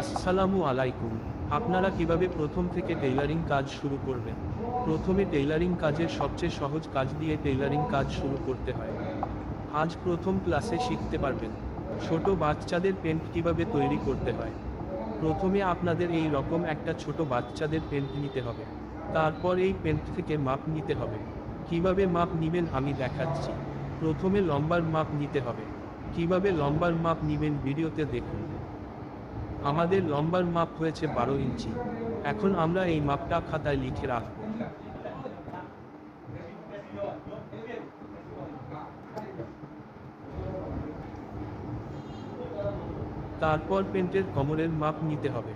আসসালামু আলাইকুম। আপনারা কীভাবে প্রথম থেকে টেইলারিং কাজ শুরু করবেন? প্রথমে টেইলারিং কাজের সবচেয়ে সহজ কাজ দিয়ে টেইলারিং কাজ শুরু করতে হয়। আজ প্রথম ক্লাসে শিখতে পারবেন। ছোট বাচ্চাদের পেন্ট কীভাবে তৈরি করতে হয়? প্রথমে আপনাদের এই রকম একটা ছোট বাচ্চাদের পেন্ট নিতে হবে। তারপর এই পেন্ট থেকে মাপ নিতে হবে। কীভাবে মাপ নিবেন আমি দেখাচ্ছি। প্রথমে লম্বার মাপ নিতে হবে। কীভাবে লম্বার মাপ নিবেন ভিডিওতে দেখুন। আমাদের লম্বার মাপ হয়েছে বারো ইঞ্চি। এখন আমরা এই মাপটা খাতায় লিখে রাখব। তারপর পেন্টের কমরের মাপ নিতে হবে।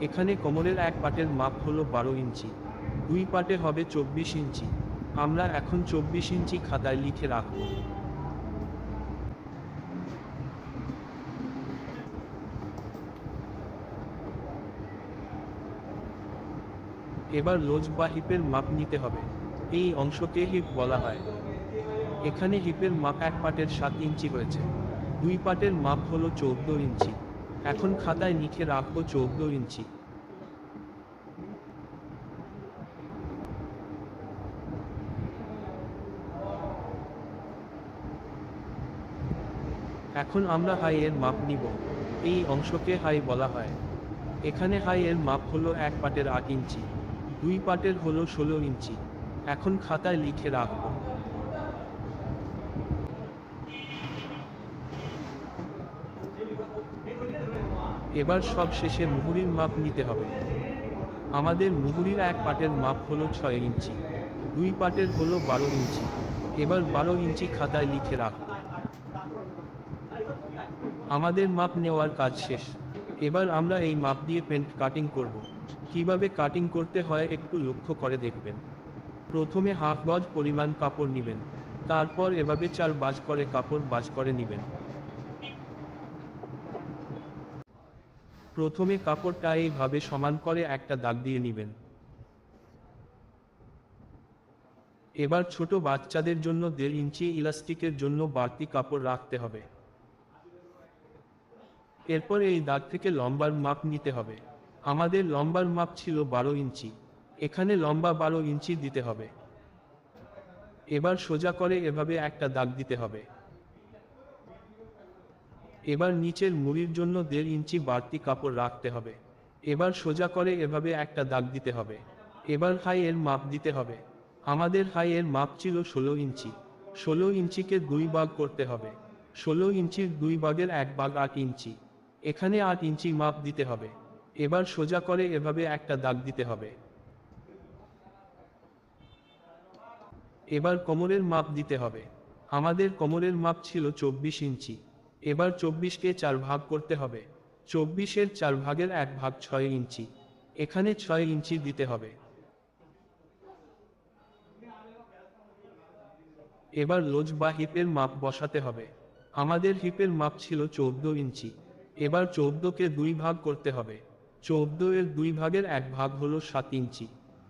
এখানে কোমরের এক পাটের মাপ হলো বারো ইঞ্চি। দুই পাটে হবে চব্বিশ ইঞ্চি। আমরা এখন চব্বিশ ইঞ্চি খাতায় লিখে রাখব। এবার লোজ বা হিপের মাপ নিতে হবে। এই অংশকে হিপ বলা হয়। এখানে হিপের মাপ এক পাটের সাত ইঞ্চি হয়েছে দুই পাটের মাপ হলো চৌদ্দ ইঞ্চি। এখন খাতায় লিখে রাখব চৌদ্দ ইঞ্চি। এখন আমরা হাই এর মাপ নিব। এই অংশকে হাই বলা হয়। এখানে হাই এর মাপ হলো এক পাটের আট ইঞ্চি। দুই পাটের হলো ষোলো ইঞ্চি। এখন খাতায় লিখে রাখব। এবার সব শেষে মুহুরির মাপ নিতে হবে। আমাদের মুহুরির এক পাটের মাপ হলো ছয় ইঞ্চি, দুই পাটের হলো বারো ইঞ্চি। এবার বারো ইঞ্চি খাতায় লিখে রাখ। আমাদের মাপ নেওয়ার কাজ শেষ। এবার আমরা এই মাপ দিয়ে পেন্ট কাটিং করব। কীভাবে কাটিং করতে হয় একটু লক্ষ্য করে দেখবেন। প্রথমে হাফ গজ পরিমাণ কাপড় নেবেন, তারপর এভাবে চার বাজ করে কাপড় বাজ করে নেবেন। প্রথমে কাপড়টা এইভাবে সমান করে একটা দাগ দিয়ে নেবেন। এবার ছোট বাচ্চাদের জন্য দেড় ইঞ্চি ইলাস্টিকের জন্য বাড়তি কাপড় রাখতে হবে। এরপর এই দাগ থেকে লম্বার মাপ নিতে হবে। আমাদের লম্বার মাপ ছিল বারো ইঞ্চি। এখানে লম্বা বারো ইঞ্চি দিতে হবে। এবার সোজা করে এভাবে একটা দাগ দিতে হবে। এবার নিচের মুড়ির জন্য দেড় ইঞ্চি বাড়তি কাপড় রাখতে হবে। এবার সোজা করে এভাবে একটা দাগ দিতে হবে। এবার হাই এর মাপ দিতে হবে। আমাদের হাই এর মাপ ছিল ষোলো ইঞ্চি। ষোলো ইঞ্চিকে দুই ভাগ করতে হবে। ষোলো ইঞ্চির দুই ভাগের এক ভাগ আট ইঞ্চি। এখানে আট ইঞ্চি মাপ দিতে হবে। এবার সোজা করে এভাবে একটা দাগ দিতে হবে। এবার কোমরের মাপ দিতে হবে। আমাদের কোমরের মাপ ছিল চব্বিশ ইঞ্চি। এবার চব্বিশকে চার ভাগ করতে হবে। চব্বিশের চার ভাগের এক ভাগ ছয় ইঞ্চি। এখানে ছয় ইঞ্চি দিতে হবে। এবার লোজ বা হিপের মাপ বসাতে হবে। আমাদের হিপের মাপ ছিল চৌদ্দ ইঞ্চি। এবার চৌদ্দকে দুই ভাগ করতে হবে। চৌদ্দ এর দুই ভাগের এক ভাগ হলো সাত ইঞ্চি।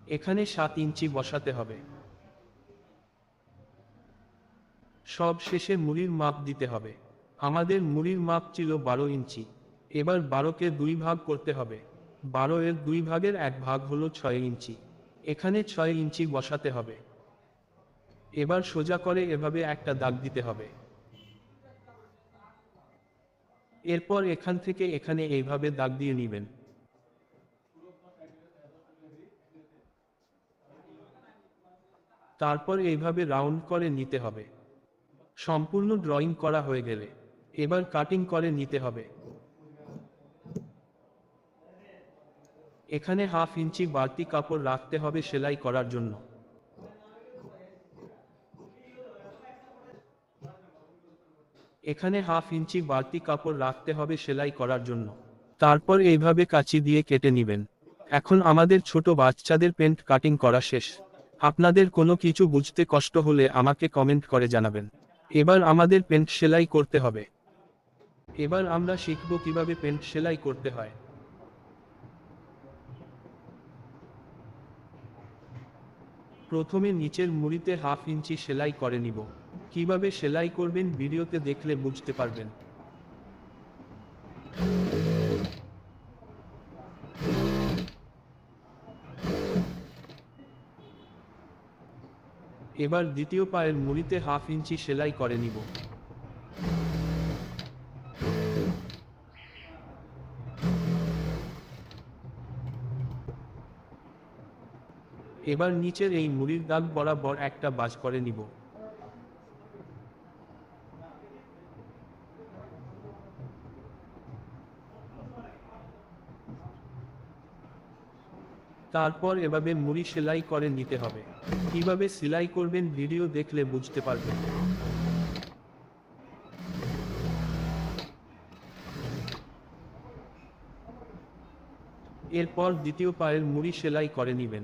এখানে সাত ইঞ্চি বসাতে হবে। সব শেষে মুড়ির মাপ দিতে হবে। আমাদের মুড়ির মাপ ছিল বারো ইঞ্চি। এবার বারোকে দুই ভাগ করতে হবে। বারো এর দুই ভাগের এক ভাগ হলো ছয় ইঞ্চি। এখানে ছয় ইঞ্চি বসাতে হবে। এবার সোজা করে এভাবে একটা দাগ দিতে হবে। এরপর এখান থেকে এখানে এইভাবে দাগ দিয়ে নেবেন। তারপর এইভাবে রাউন্ড করে নিতে হবে। সম্পূর্ণ ড্রয়িং করা হয়ে গেলে এবার কাটিং করে নিতে হবে। এখানে হাফ ইঞ্চি বাড়তি কাপড় রাখতে হবে সেলাই করার জন্য। এখানে হাফ ইঞ্চি বাড়তি কাপড় রাখতে হবে সেলাই করার জন্য। তারপর এইভাবে কাঁচি দিয়ে কেটে নেবেন। এখন আমাদের ছোট বাচ্চাদের পেন্ট কাটিং করা শেষ। আপনাদের কোনো কিছু বুঝতে কষ্ট হলে আমাকে কমেন্ট করে জানাবেন। এবার আমাদের পেন্ট সেলাই করতে হবে। এবার আমরা শিখব কীভাবে পেন্ট সেলাই করতে হয়। প্রথমে নিচের মুড়িতে হাফ ইঞ্চি সেলাই করে নিব। কীভাবে সেলাই করবেন ভিডিওতে দেখলে বুঝতে পারবেন। এবার দ্বিতীয় পায়ের মুড়িতে হাফ ইঞ্চি সেলাই করে নিব। এবার নিচের এই মুড়ির দাগ বরাবর একটা বাজ করে নিব। তারপর এভাবে মুড়ি সেলাই করে নিতে হবে। কীভাবে সেলাই করবেন ভিডিও দেখলে বুঝতে পারবেন। এরপর দ্বিতীয় পায়ের মুড়ি সেলাই করে নেবেন।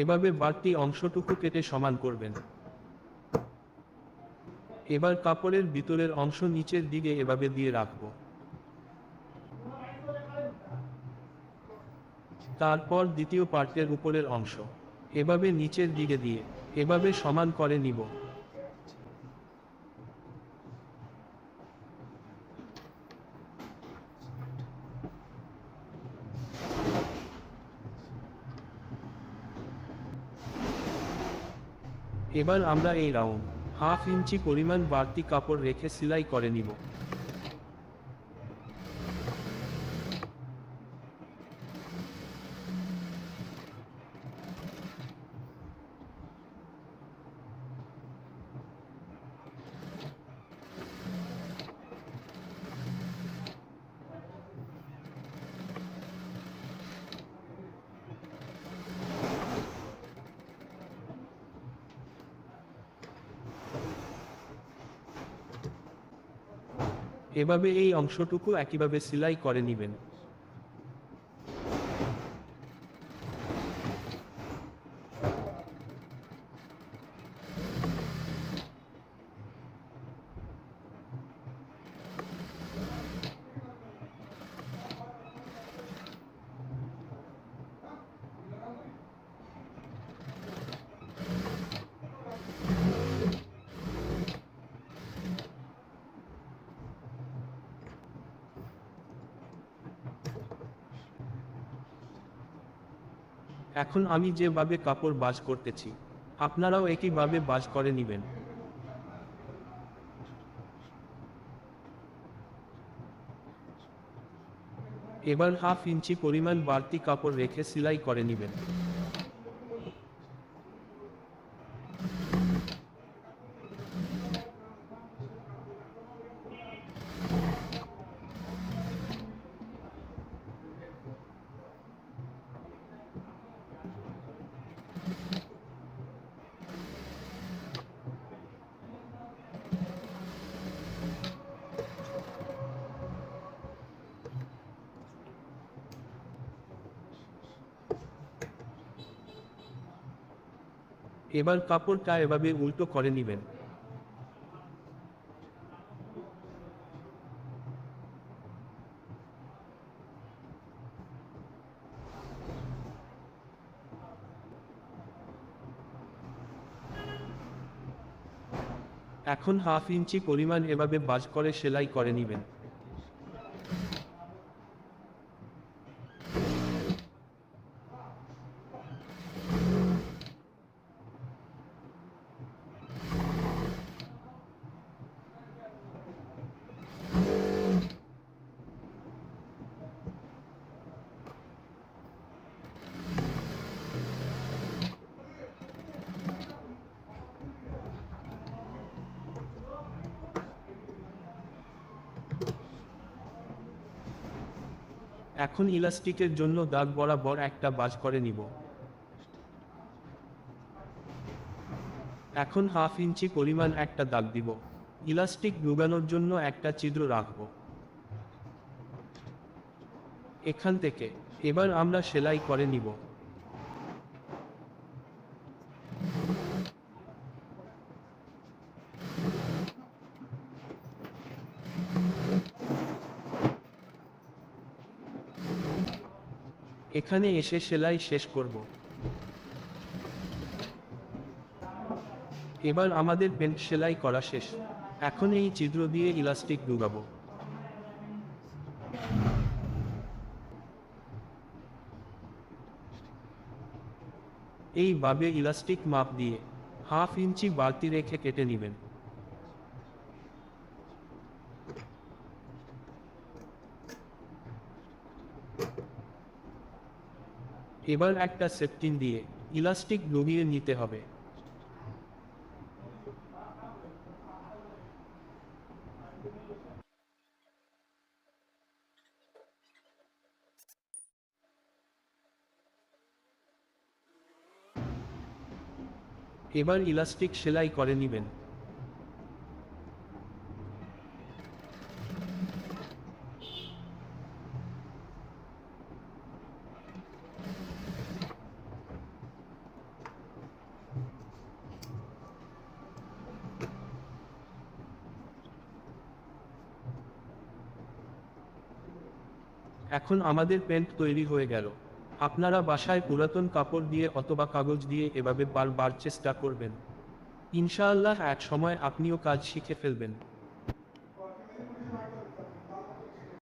এভাবে বাড়তি অংশটুকু কেটে সমান করবেন। এবার কাপড়ের ভিতরের অংশ নিচের দিকে এভাবে দিয়ে রাখব। তারপর দ্বিতীয় পার্টের উপরের অংশ, এভাবে নিচের দিকে দিয়ে, এভাবে সমান করে নিব। এবার আমরা এই রাউন্ড হাফ ইঞ্চি পরিমাণ বাড়তি কাপড় রেখে সেলাই করে নিব। এভাবে এই অংশটুকু একইভাবে সেলাই করে নেবেন। এখন আমি যেভাবে কাপড় বাজ করতেছি, আপনারাও একইভাবে বাজ করে নিবেন। এবার হাফ ইঞ্চি পরিমাণ বাড়তি কাপড় রেখে সেলাই করে নেবেন। এবার কাপড়টা এভাবে উল্টো করে নেবেন। এখন হাফ ইঞ্চি পরিমাণ এভাবে বাজ করে সেলাই করে নেবেন। এখন ইলাস্টিকের জন্য দাগ বরাবর একটা বাজ করে নিব। এখন হাফ ইঞ্চি পরিমাণ একটা দাগ দিব। ইলাস্টিক ডুবানোর জন্য একটা ছিদ্র রাখব। এখান থেকে এবার আমরা সেলাই করে নিব। এখানে এসে সেলাই শেষ করব। এবার আমাদের প্যান্ট সেলাই করা শেষ। এখন এই চিত্র দিয়ে ইলাস্টিক ডুবাবো। এইভাবে ইলাস্টিক মাপ দিয়ে হাফ ইঞ্চি বাড়তি রেখে কেটে নেবেন। এবার একটা সেপটিন দিয়ে ইলাস্টিক ডুবিয়ে নিতে হবে। এবার ইলাস্টিক সেলাই করে নেবেন। এখন আমাদের প্যান্ট তৈরি হয়ে গেল। আপনারা বাসায় পুরাতন কাপড় দিয়ে অথবা কাগজ দিয়ে এভাবে বারবার চেষ্টা করবেন। ইনশাআল্লাহ এক সময় আপনিও কাজ শিখে ফেলবেন।